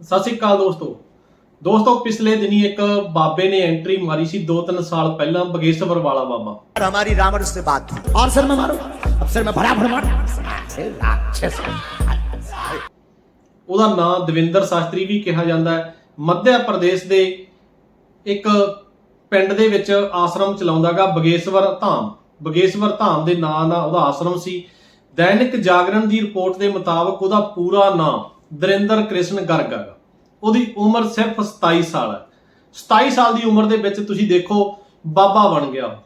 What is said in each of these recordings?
ਸਤਿ ਸ਼੍ਰੀ ਅਕਾਲ ਦੋਸਤੋ ਦੋਸਤੋ ਪਿਛਲੇ ਦਿਨੀ ਇੱਕ ਬਾਬੇ ਨੇ ਐਂਟਰੀ ਮਾਰੀ ਸੀ 2-3 ਸਾਲ ਪਹਿਲਾਂ ਬਗੇਸ਼ਵਰ ਵਾਲਾ ਬਾਬਾ और हमारी रावण से बात हुई और सर में मारो अब सर में भरा भर मारो राक्षस ਉਹਦਾ ਨਾਂ ਦਵਿੰਦਰ ਸ਼ਾਸਤਰੀ ਵੀ ਕਿਹਾ ਜਾਂਦਾ ਹੈ ਮੱਧ ਪ੍ਰਦੇਸ਼ ਦੇ ਇੱਕ ਪਿੰਡ ਦੇ ਵਿੱਚ ਆਸ਼ਰਮ ਚਲਾਉਂਦਾਗਾ ਬਗੇਸ਼ਵਰ ਧਾਮ ਬਗੇਸ਼ਵਰ ਧਾਮ ਦੇ ਨਾਂ ਦਾ ਉਹਦਾ ਆਸ਼ਰਮ ਸੀ ਦੈਨਿਕ ਜਾਗਰਣ ਦੀ ਰਿਪੋਰਟ ਦੇ ਮੁਤਾਬਕ ਉਹਦਾ ਪੂਰਾ ਨਾਂ ਦਰਿੰਦਰ ਕ੍ਰਿਸ਼ਨ ਗਰਗ ਹੈਗਾ। ਉਹਦੀ ਉਮਰ ਸਿਰਫ 27 ਸਾਲ ਹੈ। 27 ਸਾਲ ਦੀ ਉਮਰ ਦੇ ਵਿੱਚ ਤੁਸੀਂ ਦੇਖੋ, ਬਾਬਾ ਬਣ ਗਿਆ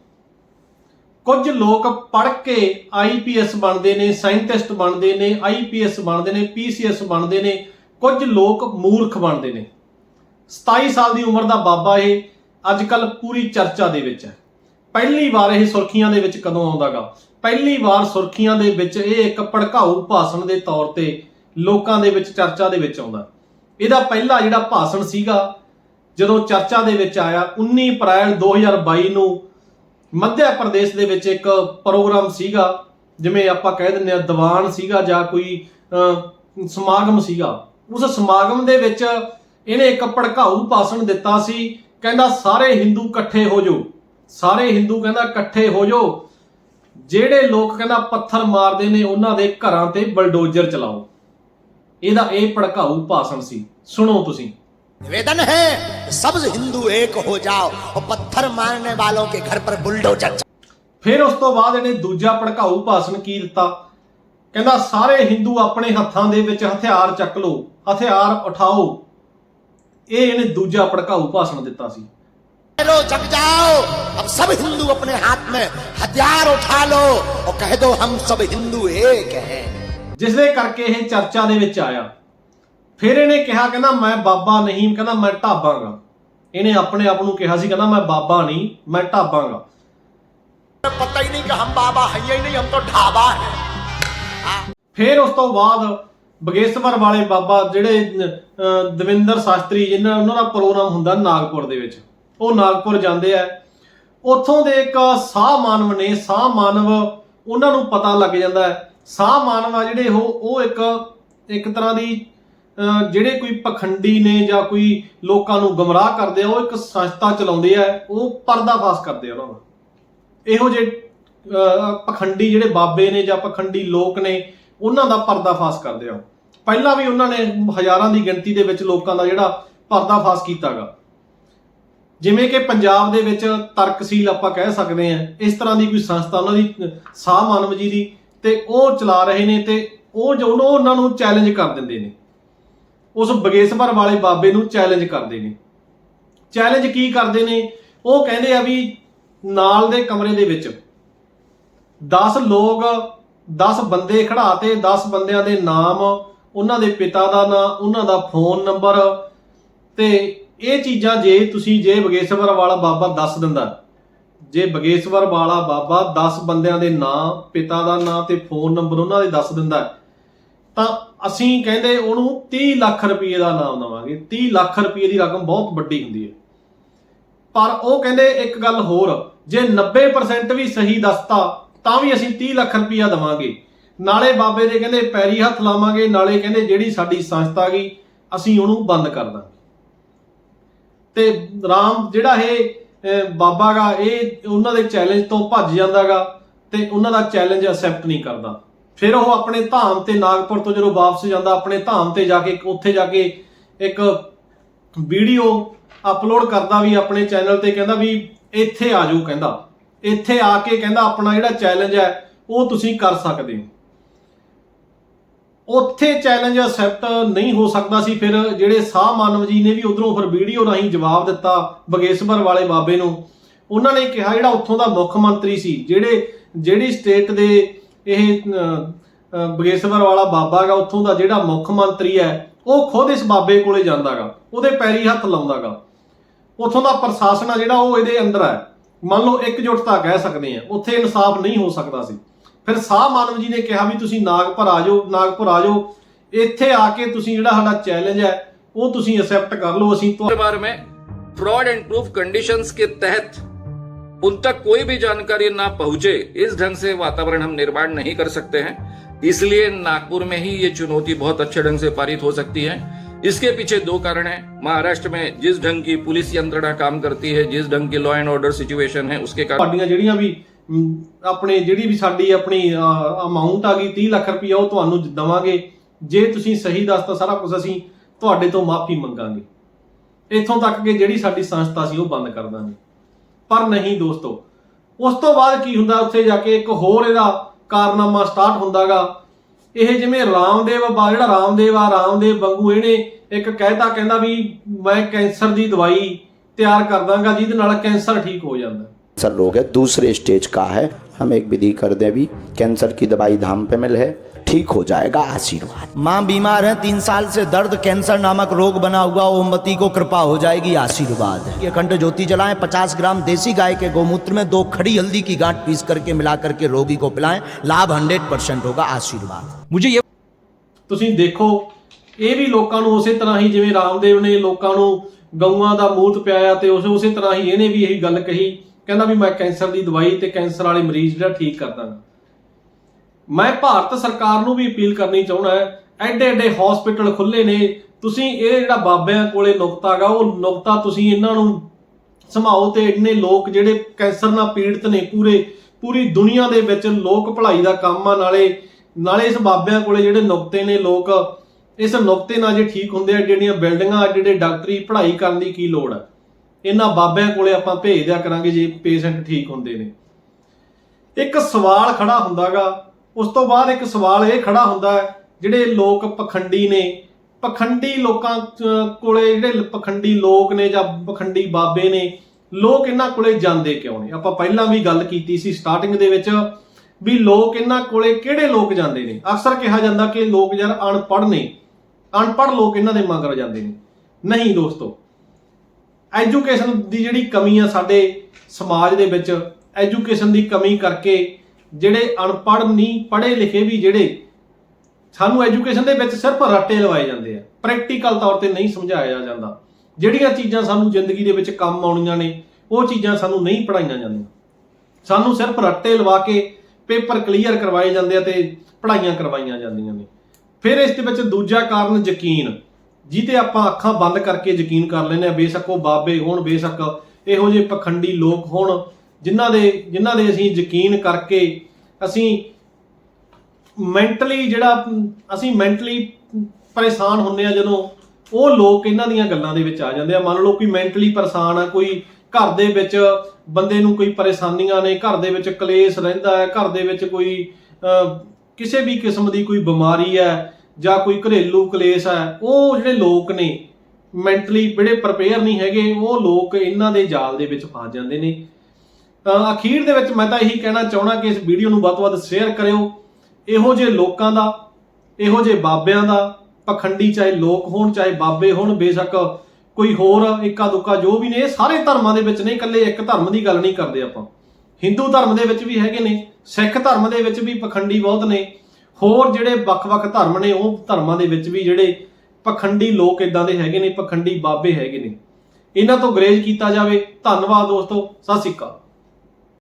ਕੁਝ ਲੋਕ ਪੜ੍ਹ ਕੇ ਆਈਪੀਐਸ ਬਣਦੇ ਨੇ, ਸਾਇੰਟਿਸਟ ਬਣਦੇ ਨੇ ਆਈਪੀਐਸ ਬਣਦੇ ਨੇ ਪੀਸੀਐਸ ਬਣਦੇ ਨੇ, ਕੁਝ ਲੋਕ ਮੂਰਖ ਬਣਦੇ ਨੇ। 27 ਸਾਲ ਦੀ ਉਮਰ ਦਾ ਬਾਬਾ ਇਹ ਅੱਜ ਕੱਲ ਪੂਰੀ ਚਰਚਾ ਦੇ ਵਿੱਚ ਹੈ। ਪਹਿਲੀ ਵਾਰ ਇਹ ਸੁਰਖੀਆਂ ਦੇ ਵਿੱਚ ਕਦੋਂ ਆਉਂਦਾਗਾ? ਪਹਿਲੀ ਵਾਰ ਸੁਰਖੀਆਂ ਦੇ ਵਿੱਚ ਇਹ ਇੱਕ ਭੜਕਾਊ ਭਾਸ਼ਣ ਦੇ ਤੌਰ ਤੇ ਲੋਕਾਂ ਦੇ ਵਿੱਚ, ਚਰਚਾ ਦੇ ਵਿੱਚ ਆਉਂਦਾ। ਇਹਦਾ ਪਹਿਲਾ ਜਿਹੜਾ ਭਾਸ਼ਣ ਸੀਗਾ, ਜਦੋਂ ਚਰਚਾ ਦੇ ਵਿੱਚ ਆਇਆ 19 ਅਪ੍ਰੈਲ 2022 ਨੂੰ ਮੱਧਿਆ ਪ੍ਰਦੇਸ਼ ਦੇ ਵਿੱਚ ਇੱਕ ਪ੍ਰੋਗਰਾਮ ਸੀਗਾ, ਜਿਵੇਂ ਆਪਾਂ ਕਹਿ ਦਿੰਦੇ ਆ ਦੀਵਾਨ ਸੀਗਾ ਜਾਂ ਕੋਈ ਸਮਾਗਮ ਸੀਗਾ। ਉਸ ਸਮਾਗਮ ਦੇ ਵਿੱਚ ਇਹਨੇ ਇੱਕ ਭੜਕਾਊ ਭਾਸ਼ਣ ਦਿੱਤਾ ਸੀ, ਕਹਿੰਦਾ ਸਾਰੇ ਹਿੰਦੂ ਇਕੱਠੇ ਹੋ ਜਾਓ। ਸਾਰੇ ਹਿੰਦੂ ਕਹਿੰਦਾ ਇਕੱਠੇ ਹੋ ਜਾਓ। ਜਿਹੜੇ ਲੋਕ ਕਹਿੰਦਾ ਪੱਥਰ ਮਾਰਦੇ ਨੇ, ਉਹਨਾਂ ਦੇ ਘਰਾਂ ਤੇ ਬਲਡੋਜ਼ਰ ਚਲਾਓ। ਇਹਦਾ ਇਹ ਭੜਕਾਊ ਭਾਸ਼ਣ ਸੀ ਸੁਣੋ ਤੁਸੀਂ निवेदन है सब हिंदू एक हो जाओ और पत्थर मारने वालों के घर पर बुलडोजर ਫਿਰ ਉਸ ਤੋਂ ਬਾਅਦ ਇਹਨੇ ਦੂਜਾ ਭੜਕਾਊ ਭਾਸ਼ਣ ਕੀ ਦਿੱਤਾ ਕਹਿੰਦਾ ਸਾਰੇ ਹਿੰਦੂ ਆਪਣੇ ਹੱਥਾਂ ਦੇ ਵਿੱਚ ਹਥਿਆਰ ਚੱਕ ਲਓ ਹਥਿਆਰ ਉਠਾਓ ਇਹ ਇਹਨੇ ਦੂਜਾ ਭੜਕਾਊ ਭਾਸ਼ਣ ਦਿੱਤਾ ਸੀ लो जग जाओ अब सब हिंदू अपने हाथ में हथियार उठा लो और कह दो हम सब हिंदू एक हैं ਜਿਸ ਦੇ ਕਰਕੇ ਇਹ ਚਰਚਾ ਦੇ ਵਿੱਚ ਆਇਆ। ਫਿਰ ਇਹਨੇ ਕਿਹਾ ਕਹਿੰਦਾ ਮੈਂ ਬਾਬਾ ਨਹੀਂ। ਕਹਿੰਦਾ ਮੈਂ ਢਾਬਾਂਗਾ। ਇਹਨੇ ਆਪਣੇ ਆਪ ਨੂੰ ਕਿਹਾ ਸੀ ਕਹਿੰਦਾ ਮੈਂ ਬਾਬਾ ਨਹੀਂ ਮੈਂ ਢਾਬਾਂਗਾ। ਪਤਾ ਹੀ ਨਹੀਂ ਕਿ ਹਮ ਬਾਬਾ ਹੈ ਹੀ ਨਹੀਂ ਹਮ ਤਾਂ ਢਾਬਾ ਹੈ। ਫਿਰ ਉਸ ਤੋਂ ਬਾਅਦ ਬਗੇਸ਼ਵਰ ਵਾਲੇ ਬਾਬਾ ਜਿਹੜੇ ਦਵਿੰਦਰ ਸ਼ਾਸਤਰੀ ਜਿਹਨਾਂ ਉਹਨਾਂ ਦਾ ਪ੍ਰੋਗਰਾਮ ਹੁੰਦਾ ਨਾਗਪੁਰ ਦੇ ਵਿੱਚ ਉਹ ਨਾਗਪੁਰ ਜਾਂਦੇ ਆ। ਉੱਥੋਂ ਦੇ ਇੱਕ ਸਾਹ ਮਾਨਵ ਨੇ ਸਾਹ ਮਾਨਵ ਉਹਨਾਂ ਨੂੰ ਪਤਾ ਲੱਗ ਜਾਂਦਾ ਹੈ ਸਾਹ ਮਾਨਵ ਆ ਜਿਹੜੇ ਉਹ ਉਹ ਇੱਕ ਇੱਕ ਤਰ੍ਹਾਂ ਦੀ ਅਹ, ਜਿਹੜੇ ਕੋਈ ਪਖੰਡੀ ਨੇ ਜਾਂ ਕੋਈ ਲੋਕਾਂ ਨੂੰ ਗਮਰਾਹ ਕਰਦੇ ਆ ਉਹ ਇੱਕ ਸੰਸਥਾ ਚਲਾਉਂਦੇ ਆ ਉਹ ਪਰਦਾਫਾਸ਼ ਕਰਦੇ ਆ ਉਹਨਾਂ ਦਾ ਇਹੋ ਜਿਹੇ ਪਖੰਡੀ ਜਿਹੜੇ ਬਾਬੇ ਨੇ ਜਾਂ ਪਖੰਡੀ ਲੋਕ ਨੇ ਉਹਨਾਂ ਦਾ ਪਰਦਾਫਾਸ਼ ਕਰਦੇ ਆ ਪਹਿਲਾਂ ਵੀ ਉਹਨਾਂ ਨੇ ਹਜ਼ਾਰਾਂ ਦੀ ਗਿਣਤੀ ਦੇ ਵਿੱਚ ਲੋਕਾਂ ਦਾ ਜਿਹੜਾ ਪਰਦਾਫਾਸ਼ ਕੀਤਾਗਾ। ਜਿਵੇਂ ਕਿ ਪੰਜਾਬ ਦੇ ਵਿੱਚ ਤਰਕਸੀਲ ਆਪਾਂ ਕਹਿ ਸਕਦੇ ਆ ਇਸ ਤਰ੍ਹਾਂ ਦੀ ਕੋਈ ਸੰਸਥਾ ਉਹਨਾਂ ਦੀ ਸਾਹ ਮਾਨਵ ਜੀ ਦੀ ਤੇ ਉਹ ਚਲਾ ਰਹੇ ਨੇ ਤੇ ਉਹ ਜੋ ਉਹਨਾਂ ਨੂੰ ਚੈਲੰਜ ਕਰ ਦਿੰਦੇ ਨੇ। ਉਸ ਬਗੇਸ਼ਵਰ ਵਾਲੇ ਬਾਬੇ ਨੂੰ ਚੈਲੰਜ ਕਰਦੇ ਨੇ। ਚੈਲੰਜ ਕੀ ਕਰਦੇ ਨੇ? ਉਹ ਕਹਿੰਦੇ ਆ ਵੀ ਨਾਲ ਦੇ ਕਮਰੇ ਦੇ ਵਿੱਚ 10 ਲੋਕ 10 ਬੰਦੇ ਖੜਾ ਤੇ 10 ਬੰਦਿਆਂ ਦੇ ਨਾਮ, ਉਹਨਾਂ ਦੇ ਪਿਤਾ ਦਾ ਨਾਮ ਉਹਨਾਂ ਦਾ ਫੋਨ ਨੰਬਰ ਤੇ ਇਹ ਚੀਜ਼ਾਂ ਜੇ ਤੁਸੀਂ ਜੇ ਬਗੇਸ਼ਵਰ ਵਾਲਾ ਬਾਬਾ ਦੱਸ ਦਿੰਦਾ ਜੇ ਬਗੇਸ਼ਵਰ ਵਾਲਾ ਬਾਬਾ 10 ਬੰਦਿਆਂ ਦੇ ਨਾਂ, ਪਿਤਾ ਦਾ ਨਾਂ ਤੇ ਫੋਨ ਨੰਬਰ ਉਹਨਾਂ ਦੇ ਦੱਸ ਦਿੰਦਾ ਤਾਂ ਅਸੀਂ ਕਹਿੰਦੇ ਉਹਨੂੰ 30 ਲੱਖ ਰੁਪਏ ਦਾ ਨਾਮ ਦਵਾਂਗੇ। 30 ਲੱਖ ਰੁਪਏ ਦੀ ਰਕਮ ਬਹੁਤ ਵੱਡੀ ਹੁੰਦੀ ਹੈ। ਪਰ ਉਹ ਕਹਿੰਦੇ ਇੱਕ ਗੱਲ ਹੋਰ, ਜੇ 90% ਵੀ ਸਹੀ ਦੱਸਤਾ, ਤਾਂ ਵੀ ਅਸੀਂ 30 ਲੱਖ ਰੁਪਇਆ ਦਵਾਂਗੇ। ਨਾਲੇ ਬਾਬੇ ਦੇ ਕਹਿੰਦੇ ਪੈਰੀ ਹੱਥ ਲਾਵਾਂਗੇ, ਨਾਲੇ ਕਹਿੰਦੇ ਜਿਹੜੀ ਸਾਡੀ ਸੰਸਥਾ ਗਈ, ਅਸੀਂ ਉਹਨੂੰ ਬੰਦ ਕਰ ਦਾਂਗੇ। ਤੇ ਰਾਮ ਜਿਹੜਾ ਇਹ ਅਹ, ਬਾਬਾ ਗਾ ਇਹ ਉਹਨਾਂ ਦੇ ਚੈਲੰਜ ਤੋਂ ਭੱਜ ਜਾਂਦਾਗਾ ਤੇ ਉਹਨਾਂ ਦਾ ਚੈਲੰਜ ਅਸੈਪਟ ਨਹੀਂ ਕਰਦਾ। ਫਿਰ ਉਹ ਆਪਣੇ ਧਾਮ ਤੇ ਨਾਗਪੁਰ ਤੋਂ ਜਦੋਂ ਵਾਪਸ ਜਾਂਦਾ ਆਪਣੇ ਧਾਮ ਤੇ ਜਾ ਕੇ ਉੱਥੇ ਜਾ ਕੇ ਇੱਕ ਵੀਡੀਓ ਅਪਲੋਡ ਕਰਦਾ ਵੀ ਆਪਣੇ ਚੈਨਲ ਤੇ ਕਹਿੰਦਾ ਵੀ ਇੱਥੇ ਆ ਜਾਓ ਕਹਿੰਦਾ। ਇੱਥੇ ਆ ਕੇ ਕਹਿੰਦਾ ਆਪਣਾ ਜਿਹੜਾ ਚੈਲੰਜ ਹੈ ਉਹ ਤੁਸੀਂ ਕਰ ਸਕਦੇ ਹੋ। ਉੱਥੇ ਚੈਲੰਜ ਅਸੈਪਟ ਨਹੀਂ ਹੋ ਸਕਦਾ ਸੀ। ਫਿਰ ਜਿਹੜੇ ਸਾਹ ਮਾਨਵ ਜੀ ਨੇ ਵੀ ਉਧਰੋਂ ਫਿਰ ਵੀਡੀਓ ਰਾਹੀਂ ਜਵਾਬ ਦਿੱਤਾ ਬਗੇਸ਼ਵਰ ਵਾਲੇ ਬਾਬੇ ਨੂੰ। ਉਹਨਾਂ ਨੇ ਕਿਹਾ ਜਿਹੜਾ ਉੱਥੋਂ ਦਾ ਮੁੱਖ ਮੰਤਰੀ ਸੀ, ਜਿਹੜੇ, ਜਿਹੜੀ ਸਟੇਟ ਦੇ ਇਹ ਬਗੇਸ਼ਵਰ ਵਾਲਾ ਬਾਬਾ ਗਾ, ਉੱਥੋਂ ਦਾ ਜਿਹੜਾ ਮੁੱਖ ਮੰਤਰੀ ਹੈ, ਉਹ ਖੁਦ ਇਸ ਬਾਬੇ ਕੋਲੇ ਜਾਂਦਾਗਾ ਉਹਦੇ ਪੈਰੀ ਹੱਥ ਲਾਉਂਦਾਗਾ ਉੱਥੋਂ ਦਾ ਪ੍ਰਸ਼ਾਸਨ ਆ ਜਿਹੜਾ ਉਹ ਇਹਦੇ ਅੰਦਰ ਹੈ। ਮੰਨ ਲਓ ਇਕਜੁੱਟਤਾ ਕਹਿ ਸਕਦੇ ਆ, ਉੱਥੇ ਇਨਸਾਫ ਨਹੀਂ ਹੋ ਸਕਦਾ ਸੀ। ਫਿਰ ਸਾਹ ਮਾਨਵ ਜੀ ਨੇ ਕਿਹਾ ਵੀ ਤੁਸੀਂ ਨਾਗਪੁਰ ਆ ਜਾਓ ਨਾਗਪੁਰ ਆ ਜਾਓ ਇੱਥੇ ਆ ਕੇ ਤੁਸੀਂ ਜਿਹੜਾ ਸਾਡਾ ਚੈਲੰਜ ਹੈ ਉਹ ਤੁਸੀਂ ਅਸੈਪਟ ਕਰ ਲਓ ਅਸੀਂ के बारे में फ्रॉड एंड प्रूफ कंडीशंस के तहत उन तक कोई भी जानकारी ना पहुंचे इस ढंग से वातावरण हम निर्माण नहीं कर सकते हैं इसलिए नागपुर में ही ये चुनौती बहुत अच्छे ढंग से पारित हो सकती है इसके पीछे दो कारण हैं महाराष्ट्र में जिस ढंग की पुलिस यंत्रणा काम करती है जिस ढंग की लॉ एंड ऑर्डर सिचुएशन है उसके कारण ਤੁਹਾਡੀਆਂ ਜਿਹੜੀਆਂ ਵੀ ਮ, ਆਪਣੇ ਜਿਹੜੀ ਵੀ ਸਾਡੀ ਆਪਣੀ ਅਮਾਉਂਟ ਆ ਗਈ 30 ਲੱਖ ਰੁਪਈਆ ਉਹ ਤੁਹਾਨੂੰ ਦਵਾਂਗੇ। ਜੇ ਤੁਸੀਂ ਸਹੀ ਦੱਸਤਾ ਸਾਰਾ ਕੁਝ ਅਸੀਂ ਤੁਹਾਡੇ ਤੋਂ ਮਾਫੀ ਮੰਗਾਂਗੇ। ਇੱਥੋਂ ਤੱਕ ਕਿ ਜਿਹੜੀ ਸਾਡੀ ਸੰਸਥਾ ਸੀ ਉਹ ਬੰਦ ਕਰ ਦਾਂਗੇ। ਪਰ ਨਹੀਂ ਦੋਸਤੋ, ਉਸ ਤੋਂ ਬਾਅਦ ਕੀ ਹੁੰਦਾ ਉੱਥੇ ਜਾ ਕੇ ਇੱਕ ਹੋਰ ਇਹਦਾ ਕਾਰਨਾਮਾ ਸਟਾਰਟ ਹੁੰਦਾਗਾ। ਇਹ ਜਿਵੇਂ ਰਾਮਦੇਵ ਬਾ, ਜਿਹੜਾ ਰਾਮਦੇਵ ਆ, ਰਾਮਦੇਵ ਵਾਂਗੂ ਇਹਨੇ ਇੱਕ ਕਹਿਤਾ, ਕਹਿੰਦਾ ਵੀ ਮੈਂ ਕੈਂਸਰ ਦੀ ਦਵਾਈ ਤਿਆਰ ਕਰ ਦਾਂਗਾ, ਜਿਹਦੇ ਨਾਲ ਕੈਂਸਰ ਠੀਕ ਹੋ ਜਾਂਦਾ। कैंसर रोग है दूसरे स्टेज का है हम एक विधि कर दें अभी कैंसर की दवाई धाम पे मिल है ठीक हो जाएगा आशीर्वाद माँ बीमार है तीन साल से दर्द कैंसर नामक रोग बना हुआ ओमवती को कृपा हो जाएगी आशीर्वाद ये खंड ज्योति जलाएं पचास ग्राम देसी गाय के गौमूत्र में दो खड़ी हल्दी की गांठ पीस करके मिला करके रोगी को पिलाएं लाभ हंड्रेड परसेंट होगा आशीर्वाद मुझे ये ਤੁਸੀਂ ਦੇਖੋ ਇਹ ਵੀ ਲੋਕਾਂ ਨੂੰ ਉਸੇ ਤਰ੍ਹਾਂ ਹੀ ਜਿਵੇਂ ਰਾਮਦੇਵ ਨੇ ਲੋਕਾਂ ਨੂੰ ਗਊਆਂ ਦਾ ਮੂਤ ਪਿਆਇਆ ਤੇ ਉਸੇ ਉਸੇ ਤਰ੍ਹਾਂ ਹੀ ਇਹਨੇ ਵੀ ਇਹੀ ਗੱਲ ਕਹੀ ਕਹਿੰਦਾ ਵੀ ਮੈਂ ਕੈਂਸਰ ਦੀ ਦਵਾਈ ਤੇ ਕੈਂਸਰ ਵਾਲੇ ਮਰੀਜ਼ ਜਿਹੜਾ ਠੀਕ ਕਰ ਦਾਂਗਾ। ਮੈਂ ਭਾਰਤ ਸਰਕਾਰ ਨੂੰ ਵੀ ਅਪੀਲ ਕਰਨੀ ਚਾਹੁੰਦਾ ਐਡੇ ਐਡੇ ਹਸਪੀਟਲ ਖੁੱਲੇ ਨੇ, ਤੁਸੀਂ ਇਹ ਜਿਹੜਾ ਬਾਬਿਆਂ ਕੋਲੇ ਨੁਕਤਾ ਗਾ ਉਹ ਨੁਕਤਾ ਤੁਸੀਂ ਇਹਨਾਂ ਨੂੰ ਸੰਭਾਓ ਤੇ ਇੰਨੇ ਲੋਕ ਜਿਹੜੇ ਕੈਂਸਰ ਨਾਲ ਪੀੜਤ ਨੇ ਪੂਰੇ, ਪੂਰੀ ਦੁਨੀਆ ਦੇ ਵਿੱਚ ਲੋਕ ਭਲਾਈ ਦਾ ਕੰਮ ਆ, ਨਾਲੇ ਨਾਲੇ ਇਸ ਬਾਬਿਆਂ ਕੋਲੇ ਜਿਹੜੇ ਨੁਕਤੇ ਨੇ ਲੋਕ, ਇਸ ਨੁਕਤੇ ਨਾਲ ਜੇ ਠੀਕ ਹੁੰਦੇ ਆ ਜਿਹੜੀਆਂ ਬਿਲਡਿੰਗਾਂ ਜਿਹੜੇ ਡਾਕਟਰੀ ਪੜ੍ਹਾਈ ਕਰਨ ਦੀ ਕੀ ਲੋੜ ਹੈ ਇਹਨਾਂ ਬਾਬਿਆਂ ਕੋਲੇ ਆਪਾਂ ਭੇਜ ਦਿਆ ਕਰਾਂਗੇ ਜੇ ਪੇਸ਼ੈਂਟ ਠੀਕ ਹੁੰਦੇ ਨੇ। ਇੱਕ ਸਵਾਲ ਖੜਾ ਹੁੰਦਾਗਾ, ਉਸ ਤੋਂ ਬਾਅਦ ਇੱਕ ਸਵਾਲ ਇਹ ਖੜਾ ਹੁੰਦਾ ਹੈ, ਜਿਹੜੇ ਲੋਕ ਪਖੰਡੀ ਨੇ, ਪਖੰਡੀ ਲੋਕਾਂ ਕੋਲੇ ਜਿਹੜੇ ਪਖੰਡੀ ਲੋਕ ਨੇ ਜਾਂ ਪਖੰਡੀ ਬਾਬੇ ਨੇ, ਲੋਕ ਇਹਨਾਂ ਕੋਲੇ ਜਾਂਦੇ ਕਿਉਂ ਨੇ? ਆਪਾਂ ਪਹਿਲਾਂ ਵੀ ਗੱਲ ਕੀਤੀ ਸੀ ਸਟਾਰਟਿੰਗ ਦੇ ਵਿੱਚ ਵੀ ਲੋਕ ਇਹਨਾਂ ਕੋਲੇ ਕਿਹੜੇ ਲੋਕ ਜਾਂਦੇ ਨੇ? ਅਕਸਰ ਕਿਹਾ ਜਾਂਦਾ ਕਿ ਲੋਕ ਯਾਰ ਅਨਪੜ੍ਹ ਨੇ। ਅਨਪੜ੍ਹ ਲੋਕ ਇਹਨਾਂ ਦੇ ਮਗਰ ਜਾਂਦੇ ਨੇ। ਨਹੀਂ ਦੋਸਤੋ ਐਜੂਕੇਸ਼ਨ ਦੀ ਜਿਹੜੀ ਕਮੀ ਆ ਸਾਡੇ ਸਮਾਜ ਦੇ ਵਿੱਚ ਐਜੂਕੇਸ਼ਨ ਦੀ ਕਮੀ ਕਰਕੇ ਜਿਹੜੇ ਅਨਪੜ੍ਹ ਨਹੀਂ, ਪੜ੍ਹੇ ਲਿਖੇ ਵੀ ਜਿਹੜੇ ਸਾਨੂੰ ਐਜੂਕੇਸ਼ਨ ਦੇ ਵਿੱਚ ਸਿਰਫ ਰੱਟੇ ਲਵਾਏ ਜਾਂਦੇ ਆ। ਪ੍ਰੈਕਟੀਕਲ ਤੌਰ ਤੇ ਨਹੀਂ ਸਮਝਾਇਆ ਜਾਂਦਾ। ਜਿਹੜੀਆਂ ਚੀਜ਼ਾਂ ਸਾਨੂੰ ਜ਼ਿੰਦਗੀ ਦੇ ਵਿੱਚ ਕੰਮ ਆਉਣੀਆਂ ਨੇ, ਉਹ ਚੀਜ਼ਾਂ ਸਾਨੂੰ ਨਹੀਂ ਪੜਾਈਆਂ ਜਾਂਦੀਆਂ। ਸਾਨੂੰ ਸਿਰਫ ਰੱਟੇ ਲਵਾ ਕੇ ਪੇਪਰ ਕਲੀਅਰ ਕਰਵਾਏ ਜਾਂਦੇ ਆ ਤੇ ਪੜਾਈਆਂ ਕਰਵਾਈਆਂ ਜਾਂਦੀਆਂ ਨੇ। ਫਿਰ ਇਸ ਦੇ ਵਿੱਚ ਦੂਜਾ ਕਾਰਨ ਯਕੀਨ। ਜਿਹਤੇ ਆਪਾਂ ਅੱਖਾਂ ਬੰਦ ਕਰਕੇ ਯਕੀਨ ਕਰ ਲੈਂਦੇ ਆ ਬੇਸ਼ੱਕ ਉਹ ਬਾਬੇ ਹੋਣ ਬੇਸ਼ੱਕ ਇਹੋ ਜਿਹੇ ਪਖੰਡੀ ਲੋਕ ਹੋਣ ਜਿਨ੍ਹਾਂ ਦੇ ਜਿਨ੍ਹਾਂ ਦੇ ਅਸੀਂ ਯਕੀਨ ਕਰਕੇ ਅਸੀਂ ਮੈਂਟਲੀ ਜਿਹੜਾ ਅਸੀਂ ਮੈਂਟਲੀ ਪਰੇਸ਼ਾਨ ਹੁੰਨੇ ਆ ਜਦੋਂ ਉਹ ਲੋਕ ਇਹਨਾਂ ਦੀਆਂ ਗੱਲਾਂ ਦੇ ਵਿੱਚ ਆ ਜਾਂਦੇ ਆ। ਮੰਨ ਲਓ ਕੋਈ ਮੈਂਟਲੀ ਪਰੇਸ਼ਾਨ ਆ ਕੋਈ ਘਰ ਦੇ ਵਿੱਚ ਬੰਦੇ ਨੂੰ ਕੋਈ ਪਰੇਸ਼ਾਨੀਆਂ ਨੇ ਘਰ ਦੇ ਵਿੱਚ ਕਲੇਸ਼ ਰਹਿੰਦਾ ਹੈ ਘਰ ਦੇ ਵਿੱਚ ਕੋਈ ਅਹ, ਕਿਸੇ ਵੀ ਕਿਸਮ ਦੀ ਕੋਈ ਬਿਮਾਰੀ ਹੈ ਜਾਂ ਕੋਈ ਘਰੇਲੂ ਕਲੇਸ਼ ਹੈ, ਉਹ ਜਿਹੜੇ ਲੋਕ ਨੇ ਮੈਂਟਲੀ ਜਿਹੜੇ ਪ੍ਰਪੇਅਰ ਨਹੀਂ ਹੈਗੇ, ਉਹ ਲੋਕ ਇਹਨਾਂ ਦੇ ਜਾਲ ਦੇ ਵਿੱਚ ਫਸ ਜਾਂਦੇ ਨੇ। ਅਹ ਅਖੀਰ ਦੇ ਵਿੱਚ ਮੈਂ ਤਾਂ ਇਹੀ ਕਹਿਣਾ ਚਾਹਣਾ ਕਿ ਇਸ ਵੀਡੀਓ ਨੂੰ ਵੱਧ ਤੋਂ ਵੱਧ ਸ਼ੇਅਰ ਕਰਿਓ। ਇਹੋ ਜਿਹੇ ਲੋਕਾਂ ਦਾ, ਇਹੋ ਜਿਹੇ ਬਾਬਿਆਂ ਦਾ, ਪਖੰਡੀ ਚਾਹੇ ਲੋਕ ਹੋਣ, ਚਾਹੇ ਬਾਬੇ ਹੋਣ, ਬੇਸ਼ੱਕ ਕੋਈ ਹੋਰ ਇੱਕਾ ਦੁੱਕਾ ਜੋ ਵੀ ਨੇ, ਇਹ ਸਾਰੇ ਧਰਮਾਂ ਦੇ ਵਿੱਚ ਨਹੀਂ ਇਕੱਲੇ ਇੱਕ ਧਰਮ ਦੀ ਗੱਲ ਨਹੀਂ ਕਰਦੇ ਆਪਾਂ। ਹਿੰਦੂ ਧਰਮ ਦੇ ਵਿੱਚ ਵੀ ਹੈਗੇ ਨੇ, ਸਿੱਖ ਧਰਮ ਦੇ ਵਿੱਚ ਵੀ ਪਖੰਡੀ ਬਹੁਤ ਨੇ। ਹੋਰ ਜਿਹੜੇ ਵੱਖ-ਵੱਖ ਧਰਮ ਨੇ, ਉਹ ਧਰਮਾਂ ਦੇ ਵਿੱਚ ਵੀ ਜਿਹੜੇ ਪਖੰਡੀ ਲੋਕ ਇਦਾਂ ਦੇ ਹੈਗੇ ਨੇ, ਪਖੰਡੀ ਬਾਬੇ ਹੈਗੇ ਨੇ। ਇਹਨਾਂ ਤੋਂ ਗਰੇਜ ਕੀਤਾ ਜਾਵੇ। ਧੰਨਵਾਦ ਦੋਸਤੋ, ਸਤਿ ਸ਼੍ਰੀ ਅਕਾਲ।